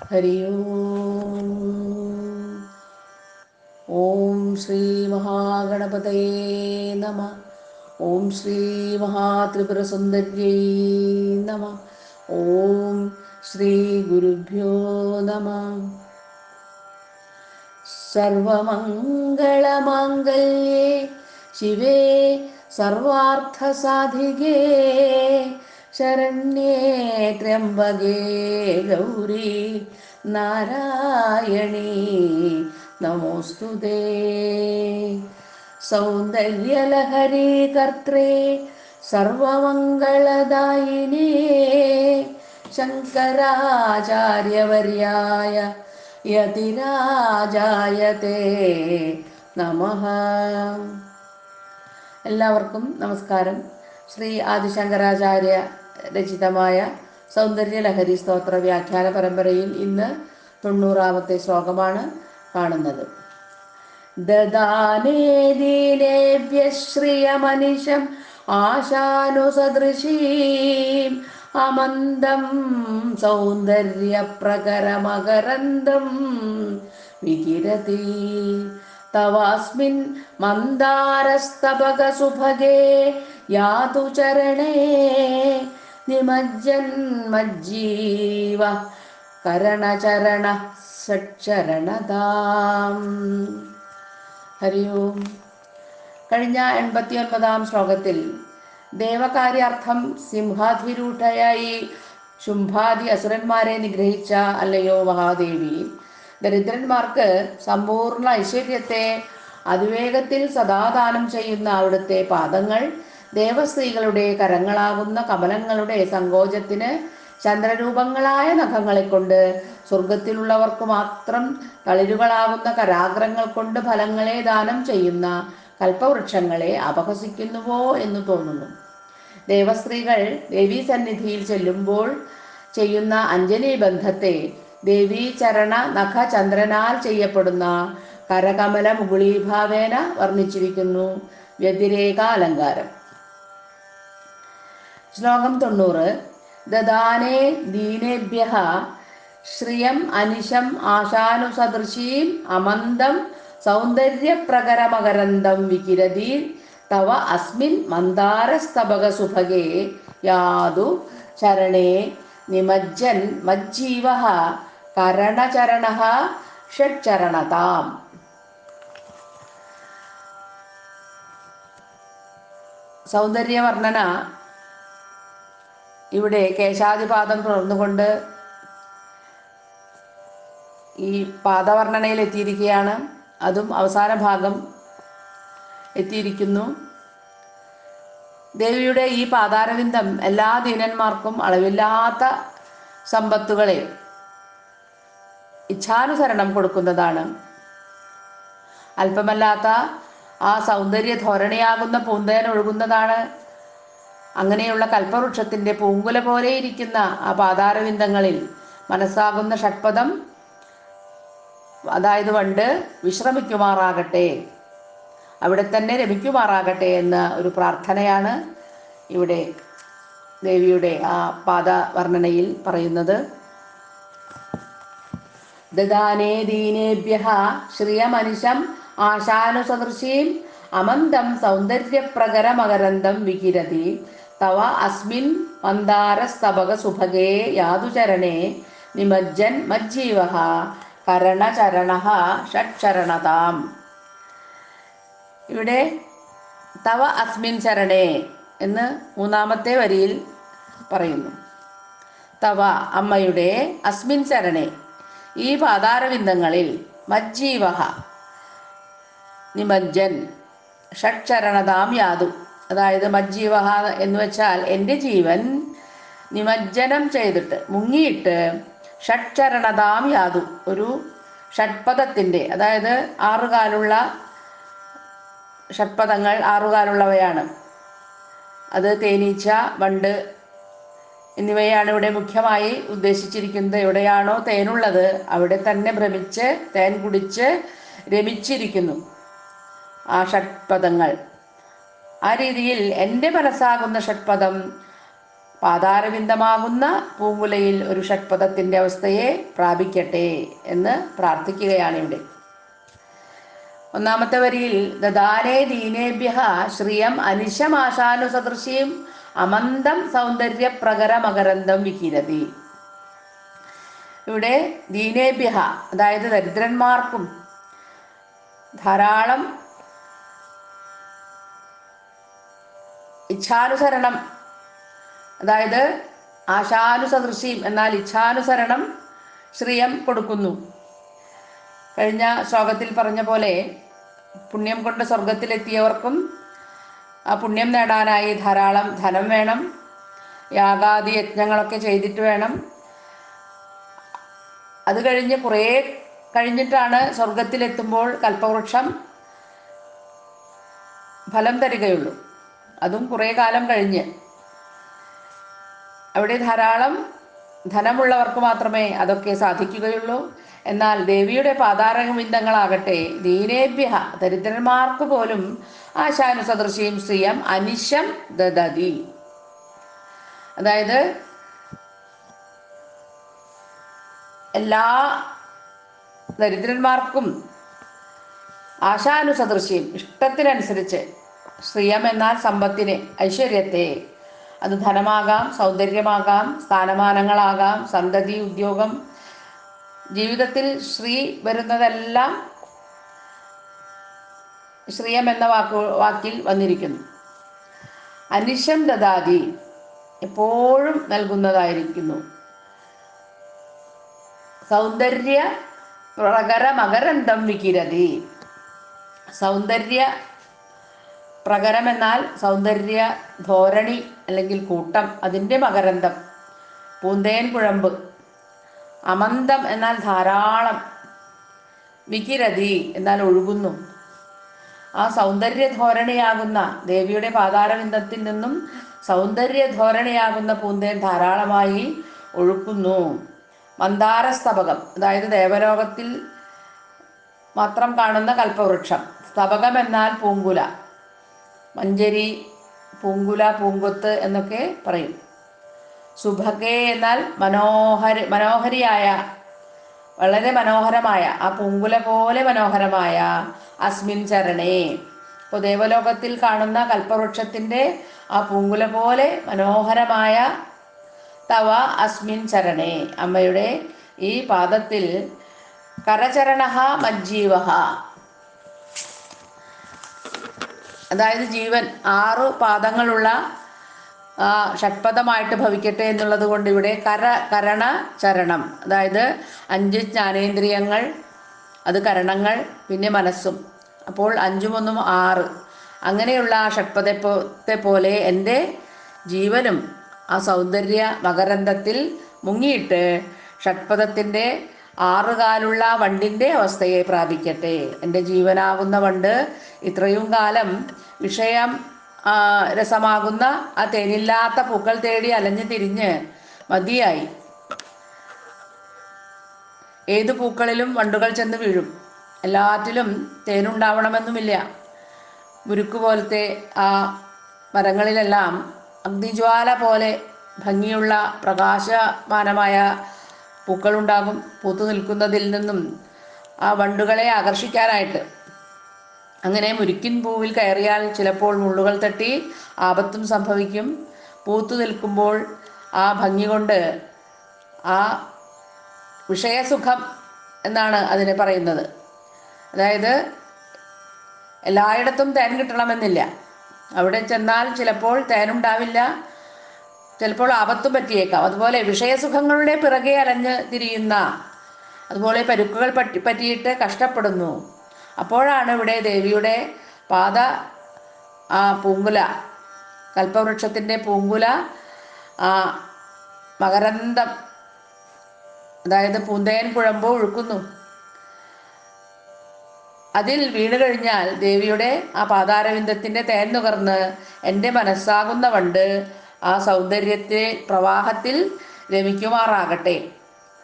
ഹരി ഓം ശ്രീ മഹാഗണപതയേ നമ ഓം ശ്രീ മഹാത്രിപുരസുന്ദര്യൈ നമ ഓം ശ്രീ ഗുരുഭ്യോ നമ സർവമംഗളമാംഗല്യേ गौरी ഗൗരി നാരായണീ നമോസ്തുതേ സൗന്ദര്യലഹരി കർത്രേ സർവമംഗളദായിനേ ശങ്കരാചാര്യവർയായ യതിരാജായത്തെ നമഃ. എല്ലാവർക്കും നമസ്കാരം. ശ്രീ ആദിശങ്കരാചാര്യ രചിതമായ സൗന്ദര്യലഹരി സ്തോത്ര വ്യാഖ്യാന പരമ്പരയിൽ ഇന്ന് തൊണ്ണൂറാമത്തെ ശ്ലോകമാണ് കാണുന്നത്. ദദാനേ ദീനേഭ്യശ്രിയമനിശം ആശാനുസദൃശീം അമന്ദം സൗന്ദര്യപ്രകരമകരന്ദം വികിരതി. തവാസ്മിൻ മന്ദാരസ്തപകസുഭഗേ യാതു ചരണേ നിമജ്ജന്മജ്ജീവ കരണചരണ ഷക്ഷരണതാം ഹരി ഓം. കഴിഞ്ഞ എൺപത്തി ഒൻപതാം ശ്ലോകത്തിൽ ദേവകാര്യാർത്ഥം സിംഹാധിരൂഢയായി ശുംഭാദി അസുരന്മാരെ നിഗ്രഹിച്ച അല്ലയോ മഹാദേവി ദരിദ്രന്മാർക്ക് സമ്പൂർണ ഐശ്വര്യത്തെ അതിവേഗത്തിൽ സദാദാനം ചെയ്യുന്ന അവിടുത്തെ പാദങ്ങൾ ദേവസ്ത്രീകളുടെ കരങ്ങളാകുന്ന കമലങ്ങളുടെ സങ്കോചത്തിന് ചന്ദ്രരൂപങ്ങളായ നഖങ്ങളെ കൊണ്ട് സ്വർഗത്തിലുള്ളവർക്ക് മാത്രം തളിരുകളാകുന്ന കരാഗ്രങ്ങൾ കൊണ്ട് ഫലങ്ങളെ ദാനം ചെയ്യുന്ന കൽപ്പവൃക്ഷങ്ങളെ അപഹസിക്കുന്നുവോ എന്ന് തോന്നുന്നു. ദേവസ്ത്രീകൾ ദേവീ സന്നിധിയിൽ ചെല്ലുമ്പോൾ ചെയ്യുന്ന അഞ്ജലി ബന്ധത്തെ ദേവീ ചരണ നഖ ചന്ദ്രനാൽ ചെയ്യപ്പെടുന്ന കരകമല മുകുളീഭാവേന വർണിച്ചിരിക്കുന്നു. വ്യതിരേക അലങ്കാരം. ശ്ലോകം തൊണ്ണൂറ്. ദദാനേ ദീനേഭ്യ ശ്രിയം അനിശം ആശാനുസദൃശീം അമന്തം സൗന്ദര്യപ്രകരമകരന്തം വികിരതി തവ അസ്മിൻ മന്ദാരസ്തബകസുഭഗേ യാതു ചരണേ നിമജ്ജൻ മജ്ജീവ കരണചരണ ഷഡ്ചരണതാം. സൗന്ദര്യവർണന ഇവിടെ കേശാദിപാദം തുടർന്നുകൊണ്ട് ഈ പാദവർണനയിൽ എത്തിയിരിക്കുകയാണ് അതും അവസാന ഭാഗം എത്തിയിരിക്കുന്നു. ദേവിയുടെ ഈ പാതാരവിന്ദം എല്ലാ ദീനന്മാർക്കും അളവില്ലാത്ത സമ്പത്തുകളെ ഇച്ഛാനുസരണം കൊടുക്കുന്നതാണ്. അല്പമല്ലാത്ത ആ സൗന്ദര്യ ധോരണിയാകുന്ന പൂന്തേൻ ഒഴുകുന്നതാണ്. അങ്ങനെയുള്ള കൽപ്പവൃക്ഷത്തിന്റെ പൂങ്കുല പോലെ ഇരിക്കുന്ന ആ പാതാരവിന്ദങ്ങളിൽ മനസ്സാകുന്ന ഷഡ്പദം അതായത് പണ്ട് വിശ്രമിക്കുമാറാകട്ടെ അവിടെ തന്നെ രമിക്കുമാറാകട്ടെ എന്ന ഒരു പ്രാർത്ഥനയാണ് ഇവിടെ ദേവിയുടെ ആ പാദ വർണനയിൽ പറയുന്നത്. ദദാനേ ദീനേഭ്യ ശ്രിയമനിശം ആശാനുസദൃശീം അമന്തം സൗന്ദര്യപ്രകരമകരന്തം വികിരതി. തവ അസ്മിൻ മന്ദാരസ്തപക സുഭഗേ യാതുചരണേ നിമജ്ജൻ മജ്ജീവ കരണചരണ ഷക്ഷരണതാം ഇവിടെ തവ അസ്മിൻ ചരണേ എന്ന് മൂന്നാമത്തെ വരിയിൽ പറയുന്നു. തവ അമ്മയുടെ അസ്മിൻ ചരണേ. ഈ പാതാരവിന്ദങ്ങളിൽ മജ്ജീവഹ നിമജ്ജൻ ഷക്ഷരണതാം യാതു. അതായത് മജ്ജീവഹ എന്ന് വെച്ചാൽ എന്റെ ജീവൻ നിമജ്ജനം ചെയ്തിട്ട് മുങ്ങിയിട്ട് ഷക്ഷരണതാം യാതു. ഒരു ഷഡ്പദത്തിന്റെ അതായത് ആറുകാലുള്ള ഷഡ്പദങ്ങൾ ആറുകാലുള്ളവയാണ്. അത് തേനീച്ച വണ്ട് എന്നിവയാണ് ഇവിടെ മുഖ്യമായി ഉദ്ദേശിച്ചിരിക്കുന്നത്. എവിടെയാണോ തേനുള്ളത് അവിടെ തന്നെ ഭ്രമിച്ച് തേൻ കുടിച്ച് രമിച്ചിരിക്കുന്നു. ആ ഷഡ്പദങ്ങൾ. ആ രീതിയിൽ എന്റെ മനസ്സാകുന്ന ഷഡ്പദം പാതാരവിന്ദമാകുന്ന പൂങ്കുലയിൽ ഒരു ഷഡ്പദത്തിന്റെ അവസ്ഥയെ പ്രാപിക്കട്ടെ എന്ന് പ്രാർത്ഥിക്കുകയാണ് ഇവിടെ. ഒന്നാമത്തെ വരിയിൽ ദദാനേ ദീനേഭ്യ ശ്രിയം അനിശമാശാനുസദൃശ്യം അമന്തം സൗന്ദര്യ പ്രകരമകരന്തം വിഹിരതി ഇവിടെ ദീനേഭ്യഹ അതായത് ദരിദ്രന്മാർക്കും ധാരാളം ഇച്ഛാനുസരണം അതായത് ആശാനുസദൃശിയും എന്നാൽ ഇച്ഛാനുസരണം ശ്രീയം കൊടുക്കുന്നു. കഴിഞ്ഞ ശ്ലോകത്തിൽ പറഞ്ഞ പോലെ പുണ്യം കൊണ്ട് സ്വർഗത്തിലെത്തിയവർക്കും പുണ്യം നേടാനായി ധാരാളം ധനം വേണം. യാഗാദി യജ്ഞങ്ങളൊക്കെ ചെയ്തിട്ട് വേണം. അത് കഴിഞ്ഞ് കുറേ കഴിഞ്ഞിട്ടാണ് സ്വർഗത്തിലെത്തുമ്പോൾ കൽപ്പവൃക്ഷം ഫലം തരികയുള്ളൂ. അതും കുറേ കാലം കഴിഞ്ഞ്. അവിടെ ധാരാളം ധനമുള്ളവർക്ക് മാത്രമേ അതൊക്കെ സാധിക്കുകയുള്ളൂ. എന്നാൽ ദേവിയുടെ പാതാരവിന്ദങ്ങളാകട്ടെ ദീനേഭ്യ ദരിദ്രന്മാർക്ക് പോലും ആശാനുസദൃശ്യം സ്ത്രീയം അനിശം ദദതി. അതായത് എല്ലാ ദരിദ്രന്മാർക്കും ആശാനുസദൃശ്യം ഇഷ്ടത്തിനനുസരിച്ച് ശ്രീയം എന്നാൽ സമ്പത്തിനെ ഐശ്വര്യത്തെ. അത് ധനമാകാം സൗന്ദര്യമാകാം സ്ഥാനമാനങ്ങളാകാം സന്തതി ഉദ്യോഗം ജീവിതത്തിൽ ശ്രീ വരുന്നതെല്ലാം ശ്രീയം എന്ന വാക്കു വാക്കിൽ വന്നിരിക്കുന്നു. അനിശം ദദാതി എപ്പോഴും നൽകുന്നതായിരിക്കുന്നു. സൗന്ദര്യ പ്രകര മകരന്തം വികിരതി. സൗന്ദര്യ പ്രകരം എന്നാൽ സൗന്ദര്യ ധോരണി അല്ലെങ്കിൽ കൂട്ടം അതിന്റെ മകരന്തം. പൂന്തേൻ കുഴമ്പ്. അമന്തം എന്നാൽ ധാരാളം. വികിരതി എന്നാൽ ഒഴുകുന്നു. ആ സൗന്ദര്യ ധോരണിയാകുന്ന ദേവിയുടെ പാതാരവിന്ദത്തിൽ നിന്നും സൗന്ദര്യ ധോരണിയാകുന്ന പൂന്തേൻ ധാരാളമായി ഒഴുക്കുന്നു. മന്ദാരസ്തപകം അതായത് ദേവലോകത്തിൽ മാത്രം കാണുന്ന കൽപ്പവൃക്ഷം. സ്തപകം എന്നാൽ പൂങ്കുല. മഞ്ചരി പൂങ്കുല പൂങ്കൊത്ത് എന്നൊക്കെ പറയും. സുഭകേ എന്നാൽ മനോഹര മനോഹരിയായ വളരെ മനോഹരമായ ആ പൂങ്കുല പോലെ മനോഹരമായ അസ്മിൻ ചരണേ. ഇപ്പോൾ ദേവലോകത്തിൽ കാണുന്ന കൽപ്പവൃക്ഷത്തിന്റെ ആ പൂങ്കുല പോലെ മനോഹരമായ തവ അസ്മിൻ ചരണേ. അമ്മയുടെ ഈ പാദത്തിൽ കരചരണ മജ്ജീവ. അതായത് ജീവൻ ആറു പാദങ്ങളുള്ള ആ, ഷഡ്പദമായിട്ട് ഭവിക്കട്ടെ എന്നുള്ളത് കൊണ്ട് ഇവിടെ കര കരണ ചരണം. അതായത് അഞ്ച് ജ്ഞാനേന്ദ്രിയങ്ങൾ അത് കരണങ്ങൾ പിന്നെ മനസ്സും. അപ്പോൾ അഞ്ചും ഒന്നും ആറ്. അങ്ങനെയുള്ള ആ ഷഡ്പദത്തെ പോലെ എന്റെ ജീവനും ആ സൗന്ദര്യ മകരന്ധത്തിൽ മുങ്ങിയിട്ട് ഷഡ്പദത്തിന്റെ ആറുകാലുള്ള വണ്ടിന്റെ അവസ്ഥയെ പ്രാപിക്കട്ടെ. എന്റെ ജീവനാകുന്ന വണ്ട് ഇത്രയും കാലം വിഷയം രസമാകുന്ന ആ തേനില്ലാത്ത പൂക്കൾ തേടി അലഞ്ഞു തിരിഞ്ഞ് മതിയായി. ഏത് പൂക്കളിലും വണ്ടുകൾ ചെന്ന് വീഴും. എല്ലാറ്റിലും തേനുണ്ടാവണമെന്നുമില്ല. മുരുക്ക് പോലത്തെ ആ മരങ്ങളിലെല്ലാം അഗ്നിജ്വാല പോലെ ഭംഗിയുള്ള പ്രകാശമാനമായ പൂക്കളുണ്ടാകും. പൂത്തു നിൽക്കുന്നതിൽ നിന്നും ആ വണ്ടുകളെ ആകർഷിക്കാനായിട്ട്. അങ്ങനെ മുരിക്കിൻ പൂവിൽ കയറിയാൽ ചിലപ്പോൾ മുള്ളുകൾ തട്ടി ആപത്തും സംഭവിക്കും. പൂത്തു നിൽക്കുമ്പോൾ ആ ഭംഗി കൊണ്ട് ആ വിഷയസുഖം എന്നാണ് അതിനെ പറയുന്നത്. അതായത് എല്ലായിടത്തും തേൻ കിട്ടണമെന്നില്ല. അവിടെ ചെന്നാൽ ചിലപ്പോൾ തേനുണ്ടാവില്ല. ചിലപ്പോൾ ആപത്തും പറ്റിയേക്കാം. അതുപോലെ വിഷയസുഖങ്ങളുടെ പിറകെ അലഞ്ഞ് തിരിയുന്ന അതുപോലെ പരുക്കുകൾ പറ്റി പറ്റിയിട്ട് കഷ്ടപ്പെടുന്നു. അപ്പോഴാണ് ഇവിടെ ദേവിയുടെ പാത പൂങ്കുല കൽപ്പവൃക്ഷത്തിന്റെ പൂങ്കുല മകരന്തം അതായത് പൂന്തയൻ കുഴമ്പ് ഒഴുക്കുന്നു അതിൽ വീണ് കഴിഞ്ഞാൽ ദേവിയുടെ ആ പാതാരവിന്ദത്തിന്റെ തേൻ നുകർന്ന് എന്റെ മനസ്സാകുന്ന വണ്ട് ആ സൗന്ദര്യത്തെ പ്രവാഹത്തിൽ രമിക്കുമാറാകട്ടെ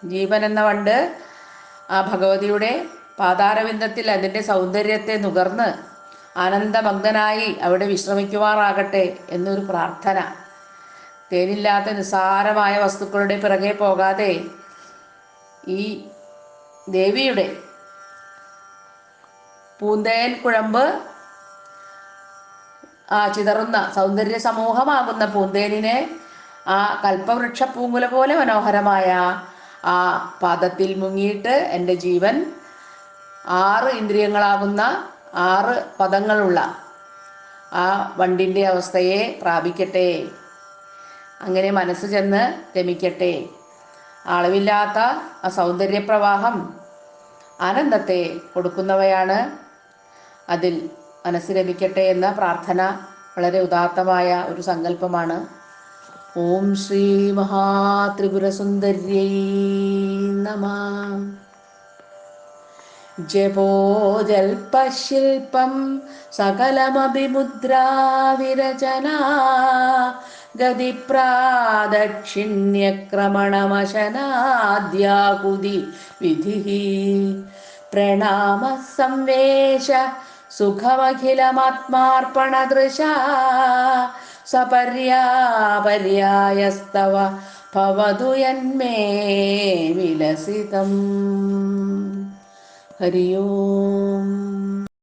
ജീവൻ എന്ന വണ്ട് ആ ഭഗവതിയുടെ പാതാരവിന്ദത്തിൽ അതിന്റെ സൗന്ദര്യത്തെ നുകർന്ന് ആനന്ദമഗ്നനായി അവിടെ വിശ്രമിക്കുവാറാകട്ടെ എന്നൊരു പ്രാർത്ഥന. തേനില്ലാത്ത നിസ്സാരമായ വസ്തുക്കളുടെ പിറകെ പോകാതെ ഈ ദേവിയുടെ പൂന്തേൻ കുഴമ്പ് ആ ചിതറുന്ന സൗന്ദര്യ സമൂഹമാകുന്ന പൂന്തേനിനെ ആ കൽപ്പവൃക്ഷ പൂങ്കുല പോലെ മനോഹരമായ ആ പാദത്തിൽ മുങ്ങിയിട്ട് എന്റെ ജീവൻ ആറ് ഇന്ദ്രിയങ്ങളാകുന്ന ആറ് പദങ്ങളുള്ള ആ വണ്ടിന്റെ അവസ്ഥയെ പ്രാപിക്കട്ടെ. അങ്ങനെ മനസ്സ് ചെന്ന് രമിക്കട്ടെ. അളവില്ലാത്ത ആ സൗന്ദര്യപ്രവാഹം ആനന്ദത്തെ കൊടുക്കുന്നവയാണ്. അതിൽ മനസ്സ് രമിക്കട്ടെ എന്ന പ്രാർത്ഥന വളരെ ഉദാത്തമായ ഒരു സങ്കല്പമാണ്. ഓം ശ്രീ മഹാത്രിപുരസുന്ദര്യൈ നമ. ജപോജൽപശില്പം സകലമഭിമുദ്രാവിരചനാ. ഗതിപ്രാദക്ഷിണ്യക്രമണമശനാദ്യാകുതി വിധി പ്രണാമ സംവേശ സുഖമഖിലമാത്മാർപ്പണദൃശ. സപര്യാപര്യായസ്തവ ഭവതു യന്മേ വിലസിതം. ഹരി ഓം